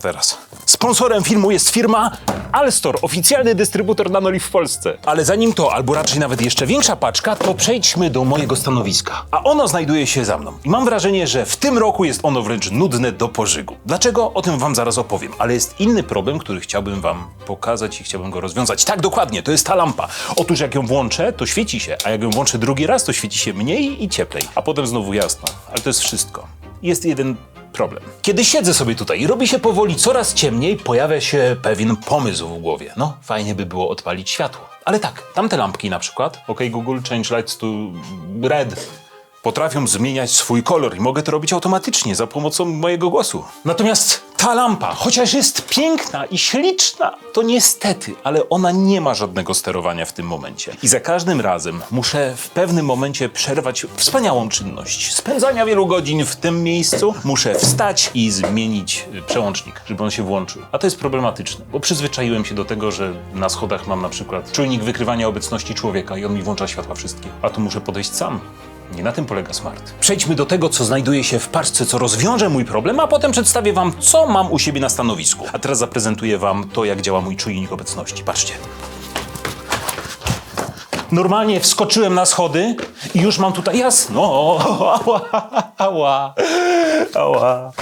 Teraz. Sponsorem filmu jest firma Alstor, oficjalny dystrybutor Nanoliv w Polsce. Ale zanim to, albo raczej nawet jeszcze większa paczka, to przejdźmy do mojego stanowiska. A ono znajduje się za mną. I mam wrażenie, że w tym roku jest ono wręcz nudne do pożygu. Dlaczego? O tym wam zaraz opowiem. Ale jest inny problem, który chciałbym wam pokazać i chciałbym go rozwiązać. Tak, dokładnie, to jest ta lampa. Otóż jak ją włączę, to świeci się, a jak ją włączę drugi raz, to świeci się mniej i cieplej. A potem znowu jasno. Ale to jest wszystko. Jest jeden problem. Kiedy siedzę sobie tutaj i robi się powoli coraz ciemniej, pojawia się pewien pomysł w głowie. No, fajnie by było odpalić światło. Ale tak, tamte lampki na przykład, OK Google, change lights to red, potrafią zmieniać swój kolor i mogę to robić automatycznie za pomocą mojego głosu. Natomiast ta lampa, chociaż jest piękna i śliczna, to niestety, ale ona nie ma żadnego sterowania w tym momencie. I za każdym razem muszę w pewnym momencie przerwać wspaniałą czynność spędzania wielu godzin w tym miejscu. Muszę wstać i zmienić y, przełącznik, żeby on się włączył. A to jest problematyczne, bo przyzwyczaiłem się do tego, że na schodach mam na przykład czujnik wykrywania obecności człowieka i on mi włącza światła wszystkie. A tu muszę podejść sam. Nie na tym polega smart. Przejdźmy do tego, co znajduje się w paczce, co rozwiąże mój problem, a potem przedstawię wam, co mam u siebie na stanowisku. A teraz zaprezentuję wam to, jak działa mój czujnik obecności. Patrzcie. Normalnie wskoczyłem na schody i już mam tutaj jasno. Ała, ała, ała.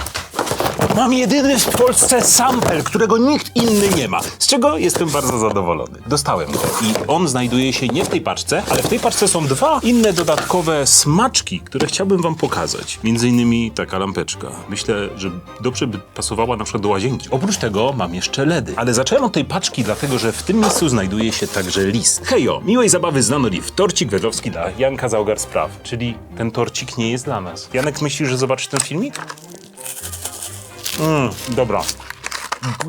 Mam jedyny w Polsce sample, którego nikt inny nie ma. Z czego jestem bardzo zadowolony. Dostałem go i on znajduje się nie w tej paczce, ale w tej paczce są dwa inne dodatkowe smaczki, które chciałbym wam pokazać. Między innymi taka lampeczka. Myślę, że dobrze by pasowała na przykład do łazienki. Oprócz tego mam jeszcze LEDy. Ale zacząłem od tej paczki, dlatego że w tym miejscu znajduje się także list. Hejo, miłej zabawy z Nanoliv. Torcik wedowski dla Janka Zaugar Spraw. Czyli ten torcik nie jest dla nas. Janek, myślisz, że zobaczysz ten filmik? Mm, dobra.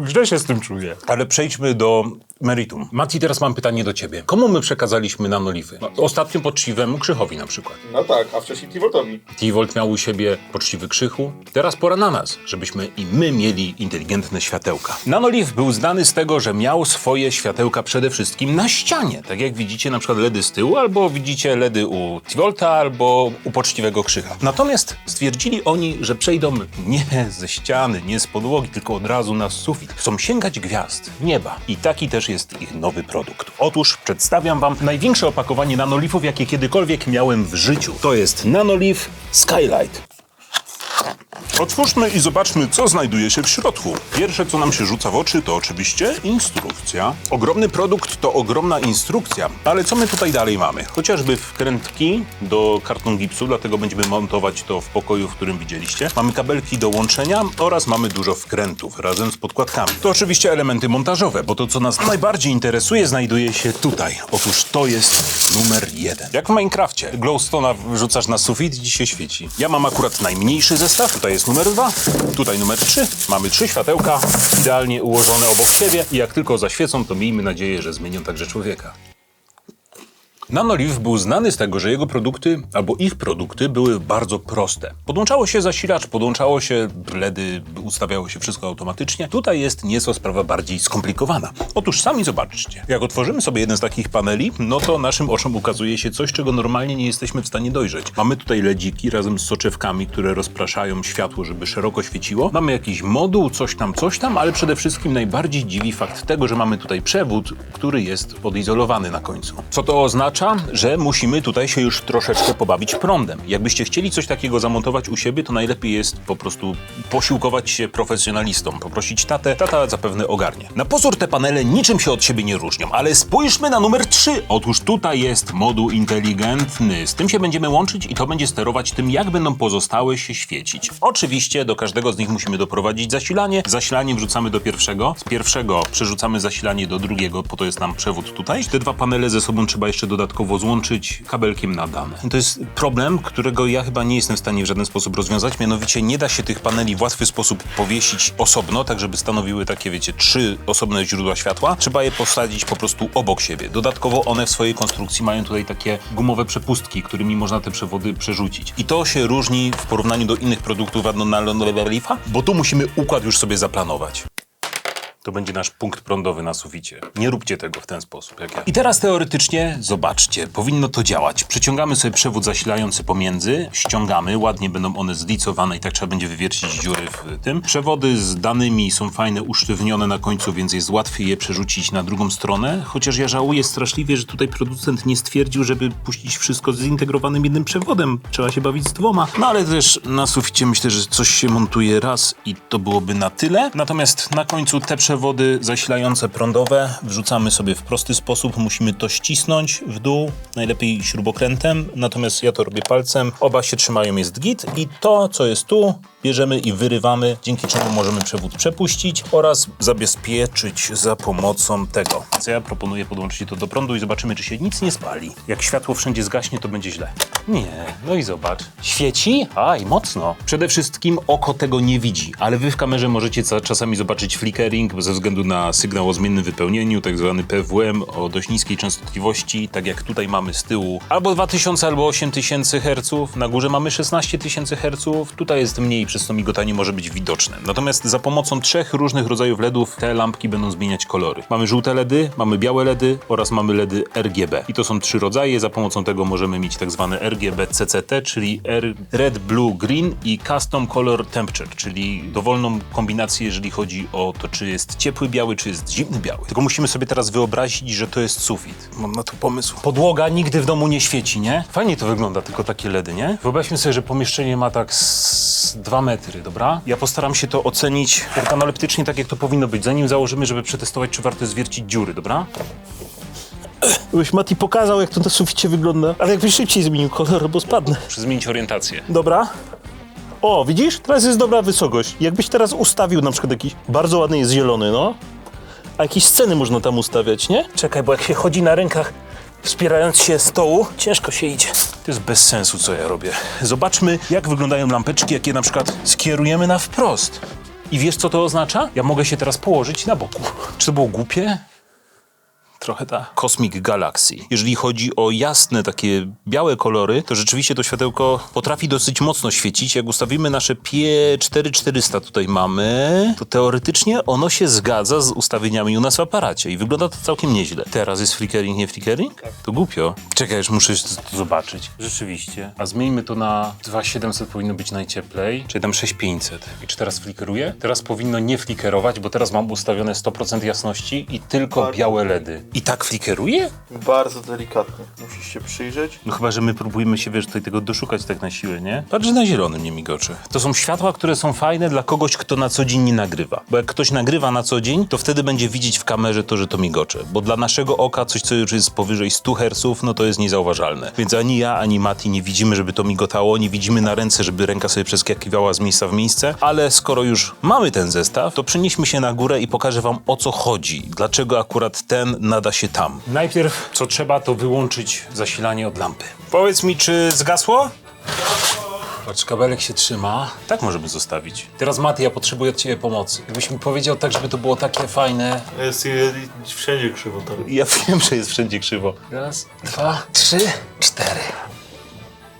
Źle się z tym czuję. Ale przejdźmy do meritum. Mati, teraz mam pytanie do ciebie. Komu my przekazaliśmy nanoliwy? No, ostatnio poczciwemu Krzychowi na przykład. No tak, a wcześniej Tivoltowi. T-Volt miał u siebie poczciwy Krzychu. Teraz pora na nas, żebyśmy i my mieli inteligentne światełka. Nanoliv był znany z tego, że miał swoje światełka przede wszystkim na ścianie. Tak jak widzicie na przykład LEDy z tyłu, albo widzicie LEDy u T-Volta, albo u poczciwego Krzycha. Natomiast stwierdzili oni, że przejdą nie ze ściany, nie z podłogi, tylko od razu na sufit. Chcą sięgać gwiazd, nieba. I taki też jest ich nowy produkt. Otóż przedstawiam wam największe opakowanie nanolifów, jakie kiedykolwiek miałem w życiu. To jest Nanoliv Skylight. Otwórzmy i zobaczmy, co znajduje się w środku. Pierwsze, co nam się rzuca w oczy, to oczywiście instrukcja. Ogromny produkt to ogromna instrukcja, ale co my tutaj dalej mamy? Chociażby wkrętki do karton gipsu, dlatego będziemy montować to w pokoju, w którym widzieliście. Mamy kabelki do łączenia oraz mamy dużo wkrętów razem z podkładkami. To oczywiście elementy montażowe, bo to, co nas najbardziej interesuje, znajduje się tutaj. Otóż to jest numer jeden. Jak w Minecrafcie. Glowstone'a wrzucasz na sufit i się świeci. Ja mam akurat najmniejszy zestaw. Tutaj jest numer dwa, tutaj numer trzy. Mamy trzy światełka idealnie ułożone obok siebie i jak tylko zaświecą, to miejmy nadzieję, że zmienią także człowieka. Nanoliv był znany z tego, że jego produkty, albo ich produkty, były bardzo proste. Podłączało się zasilacz, podłączało się LEDy, ustawiało się wszystko automatycznie. Tutaj jest nieco sprawa bardziej skomplikowana. Otóż sami zobaczcie. Jak otworzymy sobie jeden z takich paneli, no to naszym oczom ukazuje się coś, czego normalnie nie jesteśmy w stanie dojrzeć. Mamy tutaj ledziki razem z soczewkami, które rozpraszają światło, żeby szeroko świeciło. Mamy jakiś moduł, coś tam, coś tam, ale przede wszystkim najbardziej dziwi fakt tego, że mamy tutaj przewód, który jest odizolowany na końcu. Co to oznacza? Że musimy tutaj się już troszeczkę pobawić prądem. Jakbyście chcieli coś takiego zamontować u siebie, to najlepiej jest po prostu posiłkować się profesjonalistom, poprosić tatę, tata zapewne ogarnie. Na pozór te panele niczym się od siebie nie różnią, ale spójrzmy na numer 3. Otóż tutaj jest moduł inteligentny. Z tym się będziemy łączyć i to będzie sterować tym, jak będą pozostałe się świecić. Oczywiście do każdego z nich musimy doprowadzić zasilanie. Zasilanie wrzucamy do pierwszego. Z pierwszego przerzucamy zasilanie do drugiego, po to jest nam przewód tutaj. Te dwa panele ze sobą trzeba jeszcze dodatkowo złączyć kabelkiem na dane. To jest problem, którego ja chyba nie jestem w stanie w żaden sposób rozwiązać. Mianowicie nie da się tych paneli w łatwy sposób powiesić osobno, tak żeby stanowiły takie, wiecie, trzy osobne źródła światła. Trzeba je posadzić po prostu obok siebie. Dodatkowo one w swojej konstrukcji mają tutaj takie gumowe przepustki, którymi można te przewody przerzucić. I to się różni w porównaniu do innych produktów Adnona Lifa, bo tu musimy układ już sobie zaplanować. To będzie nasz punkt prądowy na suficie. Nie róbcie tego w ten sposób, jak ja. I teraz teoretycznie, zobaczcie, powinno to działać. Przeciągamy sobie przewód zasilający pomiędzy, ściągamy, ładnie będą one zlicowane i tak trzeba będzie wywiercić dziury w tym. Przewody z danymi są fajne, usztywnione na końcu, więc jest łatwiej je przerzucić na drugą stronę. Chociaż ja żałuję straszliwie, że tutaj producent nie stwierdził, żeby puścić wszystko z zintegrowanym jednym przewodem. Trzeba się bawić z dwoma. No ale też na suficie myślę, że coś się montuje raz i to byłoby na tyle. Natomiast na końcu te przewody zasilające prądowe wrzucamy sobie w prosty sposób. Musimy to ścisnąć w dół, najlepiej śrubokrętem. Natomiast ja to robię palcem. Oba się trzymają, jest git. I to, co jest tu, bierzemy i wyrywamy, dzięki czemu możemy przewód przepuścić oraz zabezpieczyć za pomocą tego. Więc ja proponuję podłączyć to do prądu i zobaczymy, czy się nic nie spali. Jak światło wszędzie zgaśnie, to będzie źle. Nie, no i zobacz. Świeci? Aj, mocno. Przede wszystkim oko tego nie widzi, ale wy w kamerze możecie czasami zobaczyć flickering ze względu na sygnał o zmiennym wypełnieniu, tak zwany PWM o dość niskiej częstotliwości, tak jak tutaj mamy z tyłu albo 2000, albo 8000 Hz, na górze mamy 16 tysięcy Hz, tutaj jest mniej, przez to migotanie może być widoczne. Natomiast za pomocą trzech różnych rodzajów LEDów te lampki będą zmieniać kolory. Mamy żółte LEDy, mamy białe LEDy oraz mamy LEDy RGB. I to są trzy rodzaje, za pomocą tego możemy mieć tak zwane RGB CCT, czyli Red, Blue, Green i Custom Color Temperature, czyli dowolną kombinację, jeżeli chodzi o to, czy jest ciepły biały, czy jest zimny biały. Tylko musimy sobie teraz wyobrazić, że to jest sufit. Mam na to pomysł. Podłoga nigdy w domu nie świeci, nie? Fajnie to wygląda, tylko takie LEDy, nie? Wyobraźmy sobie, że pomieszczenie ma tak z 2 metry, dobra? Ja postaram się to ocenić organoleptycznie tak, jak to powinno być, zanim założymy, żeby przetestować, czy warto zwiercić dziury, dobra? Byś Mati pokazał, jak to na suficie wygląda. Ale jakbyś szybciej zmienił kolor, bo spadnę. Muszę zmienić orientację. Dobra. O, widzisz? Teraz jest dobra wysokość. Jakbyś teraz ustawił na przykład jakiś... Bardzo ładny jest zielony, no. A jakieś sceny można tam ustawiać, nie? Czekaj, bo jak się chodzi na rękach, wspierając się stołu, ciężko się idzie. To jest bez sensu, co ja robię. Zobaczmy, jak wyglądają lampeczki, jak je na przykład skierujemy na wprost. I wiesz, co to oznacza? Ja mogę się teraz położyć na boku. Czy to było głupie? Trochę tak. Cosmic Galaxy. Jeżeli chodzi o jasne, takie białe kolory, to rzeczywiście to światełko potrafi dosyć mocno świecić. Jak ustawimy nasze P4400 tutaj mamy, to teoretycznie ono się zgadza z ustawieniami u nas w aparacie i wygląda to całkiem nieźle. Teraz jest flickering, nie flickering? To głupio. Czekaj, już muszę to zobaczyć. Rzeczywiście. A zmieńmy to na 2700 powinno być najcieplej, czyli tam 6500. I czy teraz flickeruje? Teraz powinno nie flickerować, bo teraz mam ustawione 100% jasności i tylko białe LEDy. I tak flickeruje? Bardzo delikatnie. Musisz się przyjrzeć. No chyba, że my próbujemy się, wiesz, tutaj tego doszukać tak na siłę, nie? Patrz, że na zielonym nie migocze. To są światła, które są fajne dla kogoś, kto na co dzień nie nagrywa. Bo jak ktoś nagrywa na co dzień, to wtedy będzie widzieć w kamerze to, że to migocze. Bo dla naszego oka coś, co już jest powyżej 100 Hz, no to jest niezauważalne. Więc ani ja, ani Mati nie widzimy, żeby to migotało, nie widzimy na ręce, żeby ręka sobie przeskakiwała z miejsca w miejsce. Ale skoro już mamy ten zestaw, to przenieśmy się na górę i pokażę wam o co chodzi. Dlaczego akurat ten się tam. Najpierw, co trzeba, to wyłączyć zasilanie od lampy. Powiedz mi, czy zgasło? Patrz, kabelek się trzyma. Tak możemy zostawić. Teraz Maty, ja potrzebuję od ciebie pomocy. Jakbyś mi powiedział tak, żeby to było takie fajne. Jest wszędzie krzywo tam. Ja wiem, że jest wszędzie krzywo. Raz, dwa, trzy, cztery.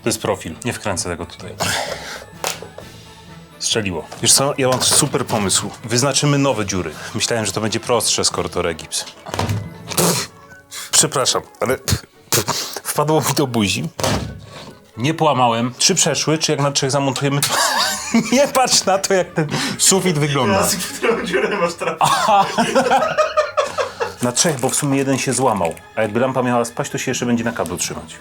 To jest profil. Nie wkręcę tego tutaj. Strzeliło. Wiesz co, ja mam super pomysł. Wyznaczymy nowe dziury. Myślałem, że to będzie prostsze, skoro to regips. Przepraszam, ale wpadło mi do buzi. Nie połamałem. Trzy przeszły, czy jak na trzech zamontujemy, to... Nie patrz na to, jak ten sufit wygląda. Na trzech, bo w sumie jeden się złamał. A jakby lampa miała spaść, to się jeszcze będzie na kablu trzymać.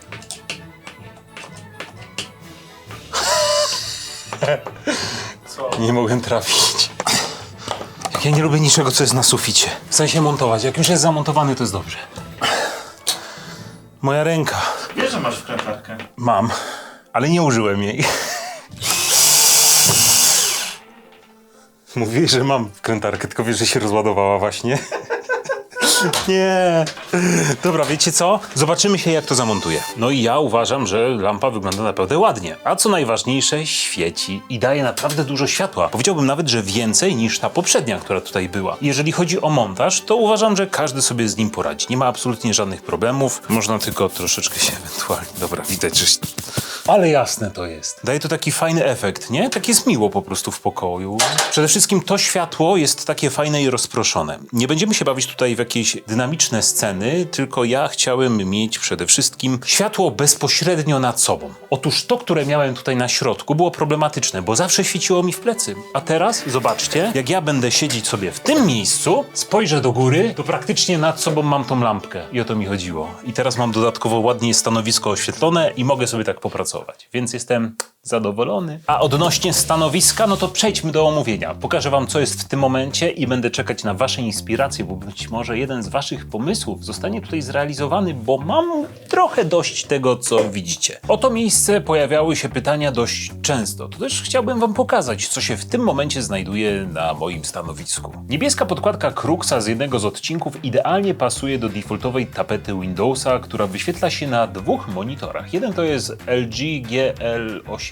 Co? Nie mogłem trafić. Ja nie lubię niczego, co jest na suficie. W sensie montować. Jak już jest zamontowany, to jest dobrze. Moja ręka. Wiesz, że masz wkrętarkę. Mam, ale nie użyłem jej. Mówiłeś, że mam wkrętarkę, tylko wiesz, że się rozładowała właśnie. Nie. Dobra, wiecie co? Zobaczymy się, jak to zamontuje. No i ja uważam, że lampa wygląda naprawdę ładnie. A co najważniejsze, świeci i daje naprawdę dużo światła. Powiedziałbym nawet, że więcej niż ta poprzednia, która tutaj była. Jeżeli chodzi o montaż, to uważam, że każdy sobie z nim poradzi. Nie ma absolutnie żadnych problemów. Można tylko troszeczkę się ewentualnie... Dobra, widać, że Ale jasne to jest. Daje to taki fajny efekt, nie? Tak jest miło po prostu w pokoju. Przede wszystkim to światło jest takie fajne i rozproszone. Nie będziemy się bawić tutaj w jakieś dynamiczne sceny, tylko ja chciałem mieć przede wszystkim światło bezpośrednio nad sobą. Otóż to, które miałem tutaj na środku było problematyczne, bo zawsze świeciło mi w plecy. A teraz, zobaczcie, jak ja będę siedzieć sobie w tym miejscu, spojrzę do góry, to praktycznie nad sobą mam tą lampkę. I o to mi chodziło. I teraz mam dodatkowo ładnie stanowisko oświetlone i mogę sobie tak popracować. Więc jestem zadowolony. A odnośnie stanowiska, no to przejdźmy do omówienia. Pokażę wam, co jest w tym momencie i będę czekać na wasze inspiracje, bo być może jeden z waszych pomysłów zostanie tutaj zrealizowany, bo mam trochę dość tego, co widzicie. O to miejsce pojawiały się pytania dość często. To też chciałbym wam pokazać, co się w tym momencie znajduje na moim stanowisku. Niebieska podkładka Cruxa z jednego z odcinków idealnie pasuje do defaultowej tapety Windowsa, która wyświetla się na dwóch monitorach. Jeden to jest LG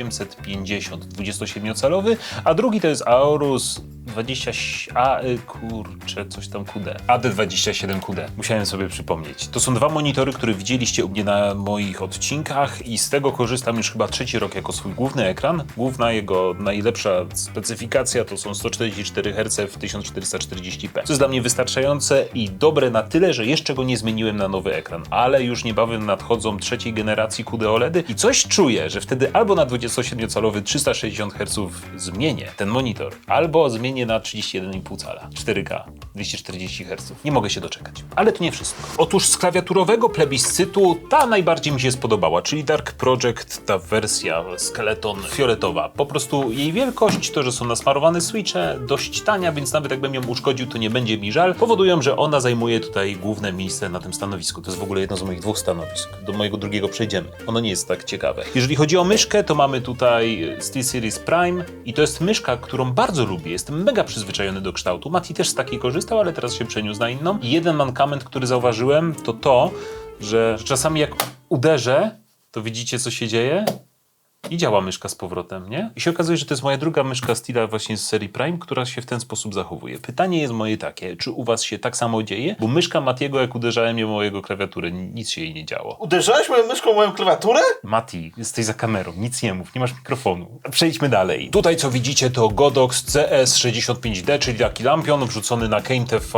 GL850 27-calowy, a drugi to jest Aorus 20... A, y, kurczę, coś tam QD. AD27 QD. Musiałem sobie przypomnieć. To są dwa monitory, które widzieliście u mnie na moich odcinkach i z tego korzystam już chyba trzeci rok jako swój główny ekran. Główna jego najlepsza specyfikacja to są 144 Hz w 1440p. Co jest dla mnie wystarczające i dobre na tyle, że jeszcze go nie zmieniłem na nowy ekran, ale już niebawem nadchodzą trzeciej generacji QD OLEDy i coś czuję, że wtedy albo na 27-calowy 360 Hz zmienię ten monitor, albo zmienię na 31,5 cala 4K 240 Hz. Nie mogę się doczekać. Ale to nie wszystko. Otóż z klawiaturowego plebiscytu ta najbardziej mi się spodobała, czyli Dark Project, ta wersja skeleton fioletowa. Po prostu jej wielkość, to, że są nasmarowane switche, dość tania, więc nawet jakbym ją uszkodził, to nie będzie mi żal, powodują, że ona zajmuje tutaj główne miejsce na tym stanowisku. To jest w ogóle jedno z moich dwóch stanowisk. Do mojego drugiego przejdziemy. Ono nie jest tak ciekawe. Jeżeli chodzi o myszkę, to mamy tutaj SteelSeries Prime i to jest myszka, którą bardzo lubię. Jestem mega przyzwyczajony do kształtu. Mati też z takiej korzystał, ale teraz się przeniósł na inną. I jeden mankament, który zauważyłem, to to, że czasami jak uderzę, to widzicie, co się dzieje? I działa myszka z powrotem, nie? I się okazuje, że to jest moja druga myszka Stila właśnie z serii Prime, która się w ten sposób zachowuje. Pytanie jest moje takie, czy u was się tak samo dzieje? Bo myszka Matiego, jak uderzałem ją o mojego klawiaturę, nic się jej nie działo. Uderzałeś moją myszką moją klawiaturę? Mati, jesteś za kamerą, nic nie mów, nie masz mikrofonu. Przejdźmy dalej. Tutaj co widzicie to Godox CS65D, czyli taki lampion wrzucony na Kane TV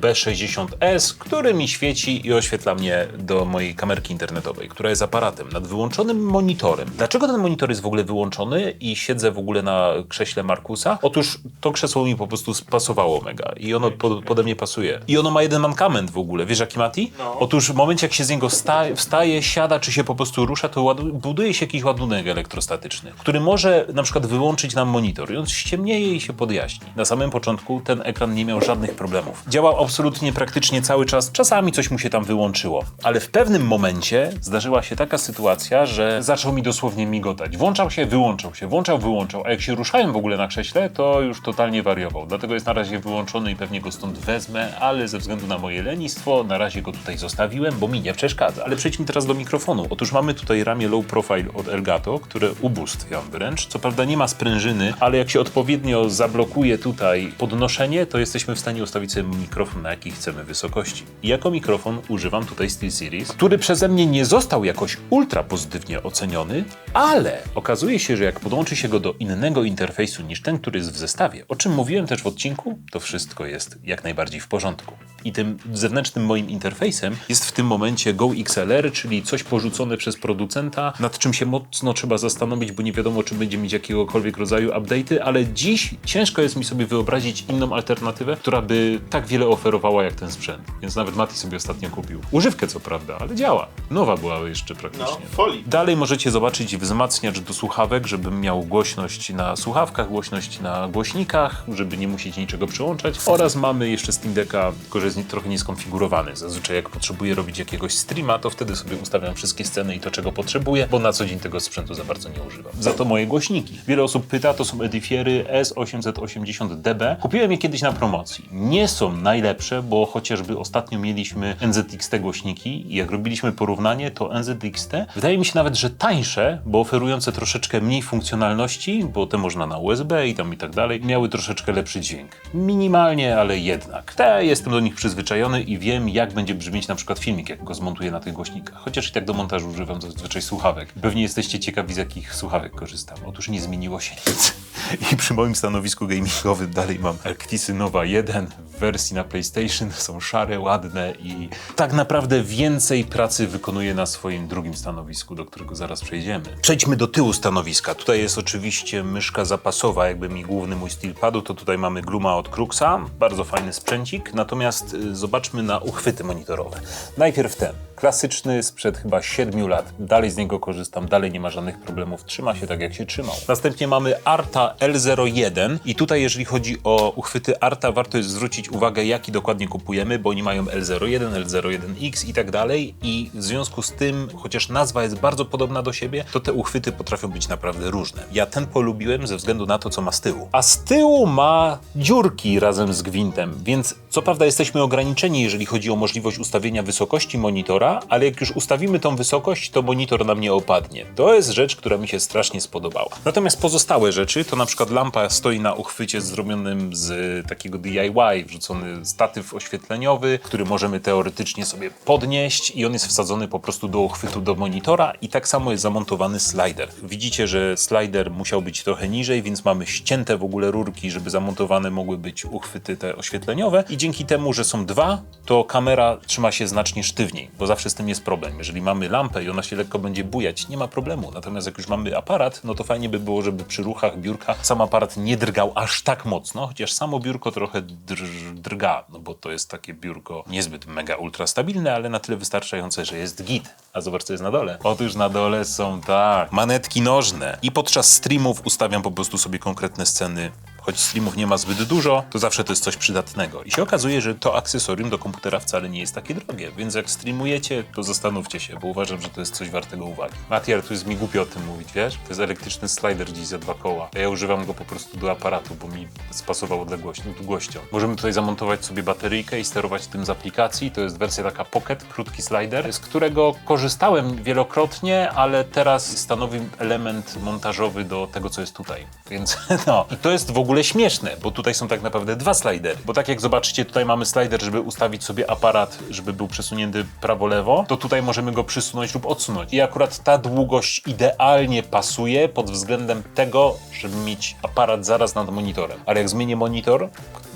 B60S, który mi świeci i oświetla mnie do mojej kamerki internetowej, która jest aparatem nad wyłączonym monitorem. Dlaczego ten monitor jest w ogóle wyłączony i siedzę w ogóle na krześle Markusa? Otóż to krzesło mi po prostu spasowało mega i ono pod, pode mnie pasuje. I ono ma jeden mankament w ogóle, wiesz jaki Mati? No. Otóż w momencie jak się z niego sta- wstaje, siada czy się po prostu rusza, to buduje się jakiś ładunek elektrostatyczny, który może na przykład wyłączyć nam monitor i on ściemnieje i się podjaśni. Na samym początku ten ekran nie miał żadnych problemów. Działał absolutnie praktycznie cały czas, czasami coś mu się tam wyłączyło, ale w pewnym momencie zdarzyła się taka sytuacja, że zaczął mi dosłownie migotać. Włączał się, wyłączał się, włączał, wyłączał, a jak się ruszałem w ogóle na krześle, to już totalnie wariował. Dlatego jest na razie wyłączony i pewnie go stąd wezmę, ale ze względu na moje lenistwo, na razie go tutaj zostawiłem, bo mi nie przeszkadza. Ale przejdźmy teraz do mikrofonu. Otóż mamy tutaj ramię low profile od Elgato, które ubóstwiam wręcz. Co prawda nie ma sprężyny, ale jak się odpowiednio zablokuje tutaj podnoszenie, to jesteśmy w stanie ustawić sobie mikrofon na jakiej chcemy wysokości. I jako mikrofon używam tutaj SteelSeries, który przeze mnie nie został jakoś ultra pozytywnie oceniony, ale okazuje się, że jak podłączy się go do innego interfejsu niż ten, który jest w zestawie, o czym mówiłem też w odcinku, to wszystko jest jak najbardziej w porządku. I tym zewnętrznym moim interfejsem jest w tym momencie Go XLR, czyli coś porzucone przez producenta, nad czym się mocno trzeba zastanowić, bo nie wiadomo, czy będzie mieć jakiegokolwiek rodzaju update'y, ale dziś ciężko jest mi sobie wyobrazić inną alternatywę, która by tak wiele oferowała jak ten sprzęt. Więc nawet Mati sobie ostatnio kupił. Używkę co prawda, ale działa. Nowa była jeszcze praktycznie. No, folii. Dalej możecie zobaczyć wzmacniacz do słuchawek, żebym miał głośność na słuchawkach, głośność na głośnikach, żeby nie musieć niczego przyłączać. Oraz mamy jeszcze Steam Decka, że jest trochę nieskonfigurowany. Zazwyczaj jak potrzebuję robić jakiegoś streama, to wtedy sobie ustawiam wszystkie sceny i to, czego potrzebuję, bo na co dzień tego sprzętu za bardzo nie używam. Za to moje głośniki. Wiele osób pyta, to są Edifiery S880DB. Kupiłem je kiedyś na promocji. Nie są najlepsze, bo chociażby ostatnio mieliśmy NZXT głośniki i jak robiliśmy porównanie, to NZXT wydaje mi się nawet, że tańsze, bo oferujące troszeczkę mniej funkcjonalności, bo te można na USB i tam i tak dalej, miały troszeczkę lepszy dźwięk. Minimalnie, ale jednak. Te jestem do nich przyzwyczajony i wiem, jak będzie brzmieć na przykład filmik, jak go zmontuję na tych głośnikach. Chociaż i tak do montażu używam zazwyczaj słuchawek. Pewnie jesteście ciekawi, z jakich słuchawek korzystam. Otóż nie zmieniło się nic. I przy moim stanowisku gamingowym dalej mam Elktisy Nova 1 wersji na PlayStation. Są szare, ładne i tak naprawdę więcej pracy wykonuję na swoim drugim stanowisku, do którego zaraz przejdziemy. Przejdźmy do tyłu stanowiska. Tutaj jest oczywiście myszka zapasowa, jakby mi główny mój steelpadu, to tutaj mamy Gluma od Cruxa, bardzo fajny sprzęcik. Natomiast y, zobaczmy na uchwyty monitorowe. Najpierw ten, klasyczny sprzed chyba 7 lat. Dalej z niego korzystam, dalej nie ma żadnych problemów, trzyma się tak jak się trzymał. Następnie mamy Arta L01 i tutaj jeżeli chodzi o uchwyty Arta, warto jest zwrócić uwagę jaki dokładnie kupujemy, bo oni mają L01, L01X i tak dalej i w związku z tym, chociaż nazwa jest bardzo podobna do siebie, to te uchwyty potrafią być naprawdę różne. Ja ten polubiłem ze względu na to, co ma z tyłu. A z tyłu ma dziurki razem z gwintem, więc co prawda jesteśmy ograniczeni, jeżeli chodzi o możliwość ustawienia wysokości monitora, ale jak już ustawimy tą wysokość, to monitor nam nie opadnie. To jest rzecz, która mi się strasznie spodobała. Natomiast pozostałe rzeczy, to na przykład lampa stoi na uchwycie zrobionym z takiego DIY, wrzucony statyw oświetleniowy, który możemy teoretycznie sobie podnieść i on jest wsadzony po prostu do uchwytu do monitora i tak samo jest zamontowany slider. Widzicie, że slider musiał być trochę niżej, więc mamy ścięte w ogóle rurki, żeby zamontowane mogły być uchwyty te oświetleniowe i dzięki temu, że są dwa, to kamera trzyma się znacznie sztywniej, bo zawsze z tym jest problem. Jeżeli mamy lampę i ona się lekko będzie bujać, nie ma problemu. Natomiast jak już mamy aparat, no to fajnie by było, żeby przy ruchach biurka sam aparat nie drgał aż tak mocno, chociaż samo biurko trochę drż, drga, no bo to jest takie biurko niezbyt mega ultra stabilne, ale na tyle wystarczające, że jest git. A zobacz, co jest na dole. Otóż na dole są tak, manetki nożne. I podczas streamów ustawiam po prostu sobie konkretne sceny choć streamów nie ma zbyt dużo, to zawsze to jest coś przydatnego. I się okazuje, że to akcesorium do komputera wcale nie jest takie drogie, więc jak streamujecie, to zastanówcie się, bo uważam, że to jest coś wartego uwagi. Matiar, tu jest mi głupio o tym mówić, wiesz? To jest elektryczny slider gdzieś za dwa koła. Ja używam go po prostu do aparatu, bo mi spasował odległość, długością. Możemy tutaj zamontować sobie bateryjkę i sterować tym z aplikacji. To jest wersja taka Pocket, krótki slider, z którego korzystałem wielokrotnie, ale teraz stanowi element montażowy do tego, co jest tutaj. Więc no, i to jest w ogóle śmieszne, bo tutaj są tak naprawdę dwa slidery. Bo tak jak zobaczycie, tutaj mamy slider, żeby ustawić sobie aparat, żeby był przesunięty prawo-lewo, to tutaj możemy go przysunąć lub odsunąć. I akurat ta długość idealnie pasuje pod względem tego, żeby mieć aparat zaraz nad monitorem. Ale jak zmienię monitor,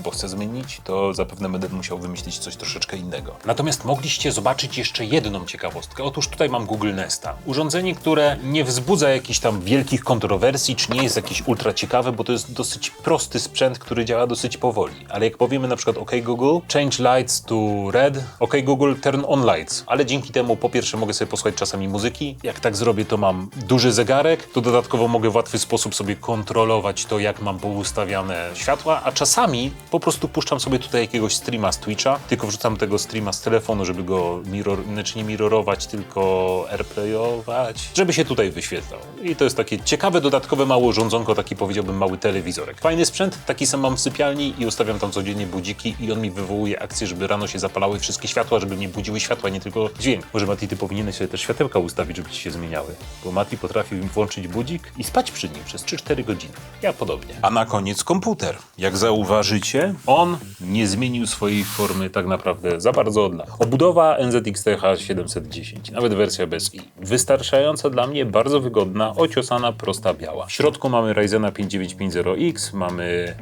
bo chcę zmienić, to zapewne będę musiał wymyślić coś troszeczkę innego. Natomiast mogliście zobaczyć jeszcze jedną ciekawostkę. Otóż tutaj mam Google Nesta. Urządzenie, które nie wzbudza jakichś tam wielkich kontrowersji, czy nie jest jakieś ultra ciekawe, bo to jest dosyć prosty sprzęt, który działa dosyć powoli. Ale jak powiemy na przykład OK Google, change lights to red, OK Google, turn on lights. Ale dzięki temu po pierwsze mogę sobie posłuchać czasami muzyki. Jak tak zrobię, to mam duży zegarek, to dodatkowo mogę w łatwy sposób sobie kontrolować to, jak mam poustawiane światła, a czasami po prostu puszczam sobie tutaj jakiegoś streama z Twitcha, tylko wrzucam tego streama z telefonu, żeby go mirror, znaczy nie mirrorować, tylko airplayować, żeby się tutaj wyświetlał. I to jest takie ciekawe, dodatkowe małe urządzonko, taki powiedziałbym mały telewizorek. Fajny sprzęt, taki sam mam w sypialni i ustawiam tam codziennie budziki i on mi wywołuje akcję, żeby rano się zapalały wszystkie światła, żeby mnie budziły światła, nie tylko dźwięk. Może Mati, ty powinieneś sobie też światełka ustawić, żeby ci się zmieniały. Bo Mati potrafił im włączyć budzik i spać przy nim przez 3-4 godziny. Ja podobnie. A na koniec komputer. Jak zauważycie, on nie zmienił swojej formy tak naprawdę za bardzo od lat. Obudowa NZXT 710, nawet wersja bez i. Wystarczająca dla mnie, bardzo wygodna, ociosana, prosta, biała. W środku mamy Ryzena 5950X, mamy...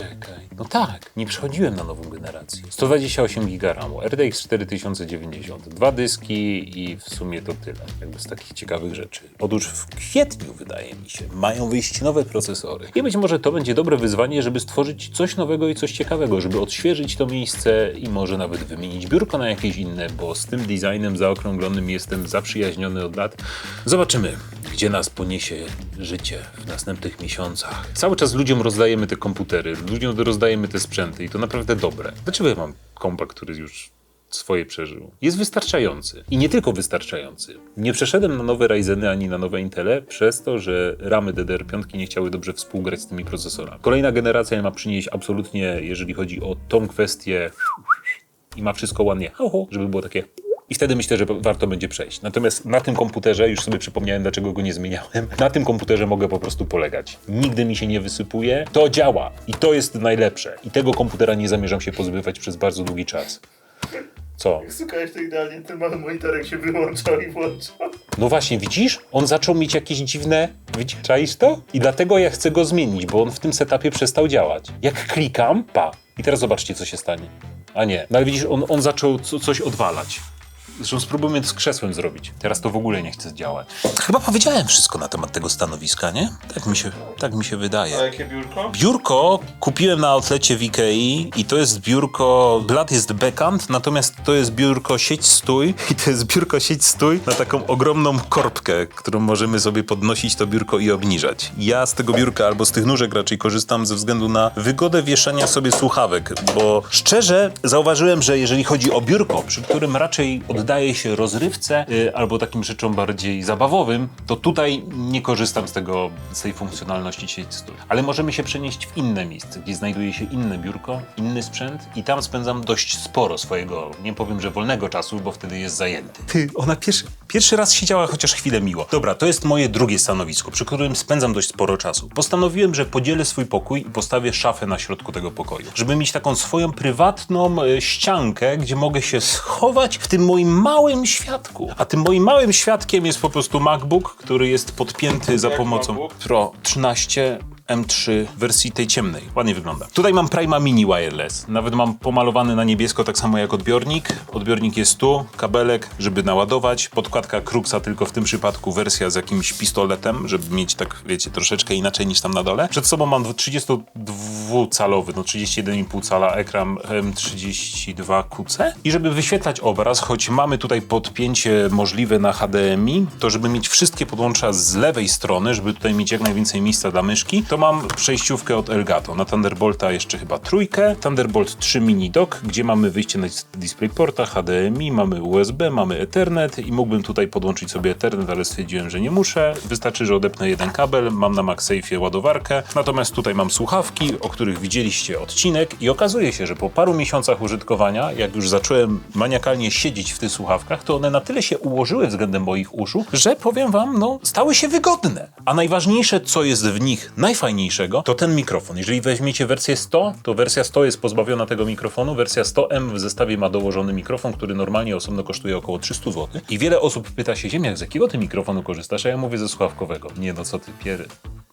Czekaj. No tak, nie przechodziłem na nową generację. 128 GB RAMu, RTX 4090, dwa dyski i w sumie to tyle, jakby z takich ciekawych rzeczy. Otóż w kwietniu, wydaje mi się, mają wyjść nowe procesory. I być może to będzie dobre wyzwanie, żeby stworzyć coś nowego i coś ciekawego, żeby odświeżyć to miejsce i może nawet wymienić biurko na jakieś inne, bo z tym designem zaokrąglonym jestem zaprzyjaźniony od lat. Zobaczymy, gdzie nas poniesie życie w następnych miesiącach. Cały czas ludziom rozdajemy te komputery, ludziom rozdajemy te sprzęty i to naprawdę dobre. Dlaczego ja mam kompa, który już swoje przeżył? Jest wystarczający. I nie tylko wystarczający. Nie przeszedłem na nowe Ryzeny ani na nowe Intele przez to, że ramy DDR5 nie chciały dobrze współgrać z tymi procesorami. Kolejna generacja ma przynieść absolutnie, jeżeli chodzi o tą kwestię i ma wszystko ładnie, żeby było takie I wtedy myślę, że warto będzie przejść. Natomiast na tym komputerze, już sobie przypomniałem, dlaczego go nie zmieniałem, na tym komputerze mogę po prostu polegać. Nigdy mi się nie wysypuje. To działa i to jest najlepsze. I tego komputera nie zamierzam się pozbywać przez bardzo długi czas. Co? Słuchajcie, to idealnie ten mały monitorek się wyłączał i włączał. No właśnie, widzisz? On zaczął mieć jakieś dziwne... Widzisz, czaisz to? I dlatego ja chcę go zmienić, bo on w tym setupie przestał działać. Jak klikam, pa. I teraz zobaczcie, co się stanie. A nie. No ale widzisz, on, on zaczął co, coś odwalać. Zresztą spróbujmy to z krzesłem zrobić. Teraz to w ogóle nie chce działać. Chyba powiedziałem wszystko na temat tego stanowiska, nie? Tak mi się, tak mi się wydaje. A jakie biurko? Biurko kupiłem na outlecie w Ikei i to jest biurko, blat jest backend, natomiast to jest biurko sieć stój i to jest biurko sieć stój na taką ogromną korbkę, którą możemy sobie podnosić to biurko i obniżać. Ja z tego biurka albo z tych nóżek raczej korzystam ze względu na wygodę wieszania sobie słuchawek, bo szczerze zauważyłem, że jeżeli chodzi o biurko, przy którym raczej oddaje się rozrywce y, albo takim rzeczom bardziej zabawowym, to tutaj nie korzystam z tego, z tej funkcjonalności sieć stój. Ale możemy się przenieść w inne miejsce, gdzie znajduje się inne biurko, inny sprzęt i tam spędzam dość sporo swojego, nie powiem, że wolnego czasu, bo wtedy jest zajęty. Ty, ona pierwszy, pierwszy raz siedziała chociaż chwilę miło. Dobra, to jest moje drugie stanowisko, przy którym spędzam dość sporo czasu. Postanowiłem, że podzielę swój pokój i postawię szafę na środku tego pokoju, żeby mieć taką swoją prywatną e, ściankę, gdzie mogę się schować w tym moim małym świadku. A tym moim małym świadkiem jest po prostu MacBook, który jest podpięty za pomocą? Pro 13 M3 w wersji tej ciemnej. Ładnie wygląda. Tutaj mam Prima Mini Wireless. Nawet mam pomalowany na niebiesko, tak samo jak odbiornik. Odbiornik jest tu, kabelek, żeby naładować. Podkładka Kruxa, tylko w tym przypadku wersja z jakimś pistoletem, żeby mieć tak, wiecie, troszeczkę inaczej niż tam na dole. Przed sobą mam 32-calowy, no 31,5 cala ekran M32QC. I żeby wyświetlać obraz, choć mamy tutaj podpięcie możliwe na HDMI, to żeby mieć wszystkie podłącza z lewej strony, żeby tutaj mieć jak najwięcej miejsca dla myszki, to mam przejściówkę od Elgato. Na Thunderbolta jeszcze chyba trójkę. Thunderbolt 3 mini dock, gdzie mamy wyjście na dis- DisplayPorta, HDMI, mamy USB, mamy Ethernet i mógłbym tutaj podłączyć sobie Ethernet, ale stwierdziłem, że nie muszę. Wystarczy, że odepnę jeden kabel, mam na MagSafe'ie ładowarkę. Natomiast tutaj mam słuchawki, o których widzieliście odcinek i okazuje się, że po paru miesiącach użytkowania, jak już zacząłem maniakalnie siedzieć w tych słuchawkach, to one na tyle się ułożyły względem moich uszu, że powiem wam, no, stały się wygodne. A najważniejsze, co jest w nich najfajniejszego, to ten mikrofon. Jeżeli weźmiecie wersję 100, to wersja 100 jest pozbawiona tego mikrofonu. Wersja 100M w zestawie ma dołożony mikrofon, który normalnie osobno kosztuje około 300 zł. I wiele osób pyta się, Ziemniak, z jakiego ty mikrofonu korzystasz? A ja mówię ze słuchawkowego. Nie no, co ty, piery.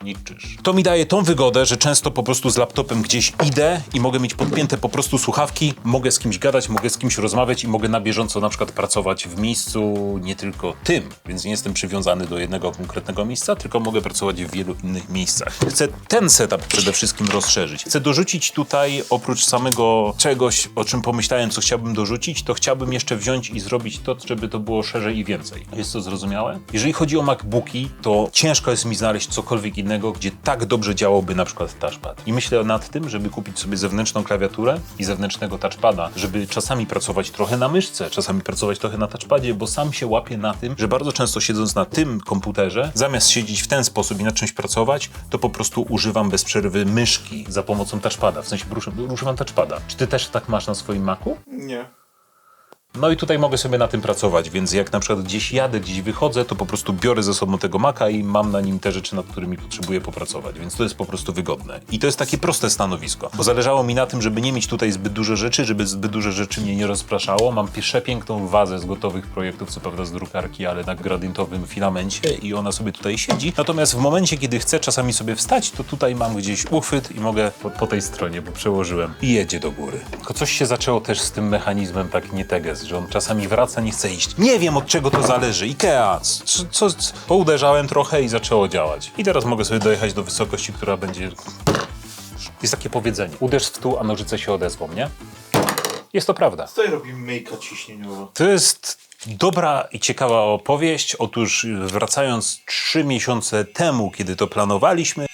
Niczysz. To mi daje tą wygodę, że często po prostu z laptopem gdzieś idę i mogę mieć podpięte po prostu słuchawki, mogę z kimś gadać, mogę z kimś rozmawiać i mogę na bieżąco na przykład pracować w miejscu nie tylko tym, więc nie jestem przywiązany do jednego konkretnego miejsca, tylko mogę pracować w wielu innych miejscach. Chcę ten setup przede wszystkim rozszerzyć. Chcę dorzucić tutaj oprócz samego czegoś, o czym pomyślałem, co chciałbym dorzucić, to chciałbym jeszcze wziąć i zrobić to, żeby to było szerzej i więcej. Jest to zrozumiałe? Jeżeli chodzi o MacBooki, to ciężko jest mi znaleźć cokolwiek innego, gdzie tak dobrze działałby na przykład touchpad. I myślę nad tym, żeby kupić sobie zewnętrzną klawiaturę i zewnętrznego touchpada, żeby czasami pracować trochę na myszce, czasami pracować trochę na touchpadzie, bo sam się łapię na tym, że bardzo często siedząc na tym komputerze, zamiast siedzieć w ten sposób i nad czymś pracować, to po prostu używam bez przerwy myszki za pomocą touchpada. W sensie używam touchpada. Czy ty też tak masz na swoim Macu? Nie. No i tutaj mogę sobie na tym pracować, więc jak na przykład gdzieś jadę, gdzieś wychodzę, to po prostu biorę ze sobą tego Maca i mam na nim te rzeczy, nad którymi potrzebuję popracować, więc to jest po prostu wygodne. I to jest takie proste stanowisko, bo zależało mi na tym, żeby nie mieć tutaj zbyt dużo rzeczy, żeby zbyt dużo rzeczy mnie nie rozpraszało. Mam przepiękną wazę z gotowych projektów, co prawda z drukarki, ale na gradientowym filamencie i ona sobie tutaj siedzi. Natomiast w momencie, kiedy chcę czasami sobie wstać, to tutaj mam gdzieś uchwyt i mogę po, po tej stronie, bo przełożyłem i jedzie do góry. Tylko coś się zaczęło też z tym mechanizmem tak nie że on czasami wraca, nie chce iść. Nie wiem od czego to zależy. Ikea, co, co, co, pouderzałem trochę i zaczęło działać. I teraz mogę sobie dojechać do wysokości, która będzie... Jest takie powiedzenie. Uderz w stół, a nożyce się odezwą, nie? Jest to prawda. Tutaj robimy myjka ciśnieniowa. To jest dobra i ciekawa opowieść. Otóż wracając trzy miesiące temu, kiedy to planowaliśmy,